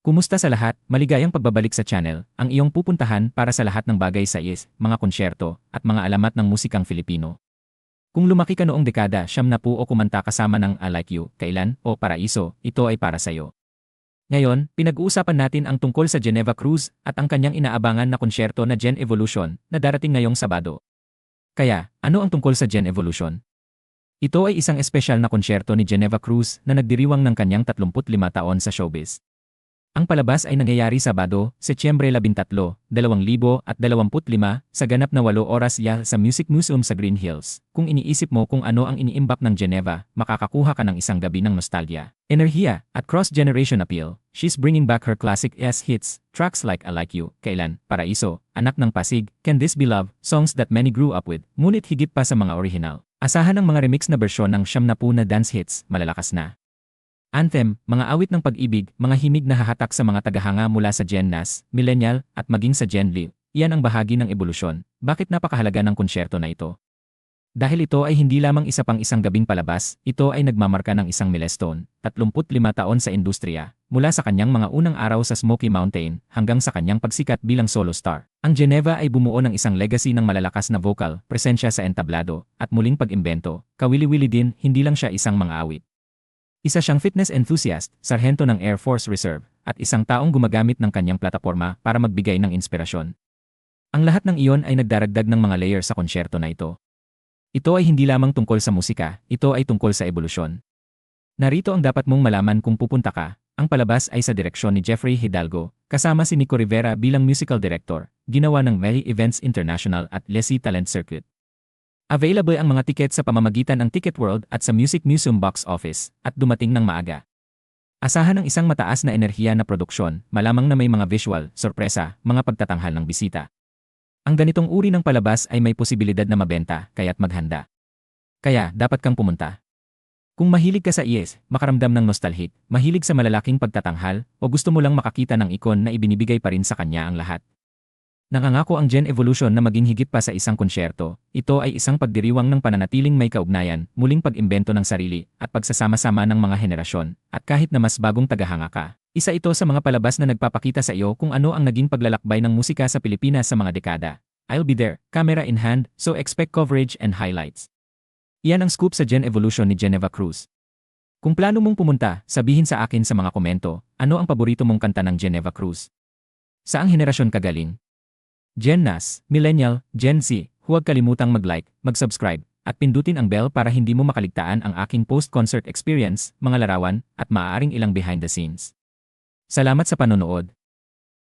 Kumusta sa lahat? Maligayang pagbabalik sa channel, ang iyong pupuntahan para sa lahat ng bagay sa IS, mga konsyerto, at mga alamat ng musikang Filipino. Kung lumaki ka noong dekada, siyam na po o kumanta kasama ng I Like You, Kailan, o Paraiso, ito ay para sa'yo. Ngayon, pinag-uusapan natin ang tungkol sa Geneva Cruz at ang kanyang inaabangan na konsyerto na Gen Evolution na darating ngayong Sabado. Kaya, ano ang tungkol sa Gen Evolution? Ito ay isang espesyal na konsyerto ni Geneva Cruz na nagdiriwang ng kanyang 35 taon sa showbiz. Ang palabas ay nangyayari Sabado, Setyembre 13, 2025 sa ganap na 8 oras ya sa Music Museum sa Green Hills. Kung iniisip mo kung ano ang iniimbak ng Geneva, makakakuha ka ng isang gabi ng nostalgia, enerhiya, at cross-generation appeal. She's bringing back her classic S hits, tracks like I Like You, Kailan, Paraiso, Anak ng Pasig, Can This Be Love, songs that many grew up with, ngunit higit pa sa mga original. Asahan ang mga remix na bersyon ng siyam na po na dance hits, malalakas na. Anthem, mga awit ng pag-ibig, mga himig na hahatak sa mga tagahanga mula sa Gen Nas, Millennial, at maging sa Gen Live. Iyan ang bahagi ng ebolusyon. Bakit napakahalaga ng konsyerto na ito? Dahil ito ay hindi lamang isa pang isang gabing palabas, ito ay nagmamarka ng isang milestone, 35 taon sa industriya, mula sa kanyang mga unang araw sa Smoky Mountain hanggang sa kanyang pagsikat bilang solo star. Ang Geneva ay bumuo ng isang legacy ng malalakas na vocal, presensya sa entablado, at muling pag-imbento. Kawili-wili din, hindi lang siya isang mga awit. Isa siyang fitness enthusiast, sarhento ng Air Force Reserve, at isang taong gumagamit ng kanyang plataforma para magbigay ng inspirasyon. Ang lahat ng iyon ay nagdaragdag ng mga layer sa konsyerto na ito. Ito ay hindi lamang tungkol sa musika, ito ay tungkol sa ebolusyon. Narito ang dapat mong malaman kung pupunta ka. Ang palabas ay sa direksyon ni Jeffrey Hidalgo, kasama si Nico Rivera bilang musical director, ginawa ng Meli Events International at Leslie Talent Circuit. Available ang mga tiket sa pamamagitan ng Ticket World at sa Music Museum box office at dumating ng maaga. Asahan ng isang mataas na enerhiya na produksyon, malamang na may mga visual, sorpresa, mga pagtatanghal ng bisita. Ang ganitong uri ng palabas ay may posibilidad na mabenta, kaya't maghanda. Kaya, dapat kang pumunta. Kung mahilig ka sa IES, makaramdam ng nostalgic, mahilig sa malalaking pagtatanghal, o gusto mo lang makakita ng ikon na ibinibigay pa rin sa kanya ang lahat, Nangangako ang Gen Evolution na maging higit pa sa isang konsyerto. Ito ay isang pagdiriwang ng pananatiling may kaugnayan, muling pag-imbento ng sarili, at pagsasama-sama ng mga henerasyon. At kahit na mas bagong tagahanga ka, isa ito sa mga palabas na nagpapakita sa iyo kung ano ang naging paglalakbay ng musika sa Pilipinas sa mga dekada. I'll be there, camera in hand, so expect coverage and highlights. Iyan ang scoop sa Gen Evolution ni Geneva Cruz. Kung plano mong pumunta, sabihin sa akin sa mga komento, ano ang paborito mong kanta ng Geneva Cruz? Saang henerasyon ka galing? Gen Nas, Millennial, Gen Z, huwag kalimutang mag-like, mag-subscribe, at pindutin ang bell para hindi mo makaligtaan ang aking post-concert experience, mga larawan, at maaaring ilang behind the scenes. Salamat sa panonood.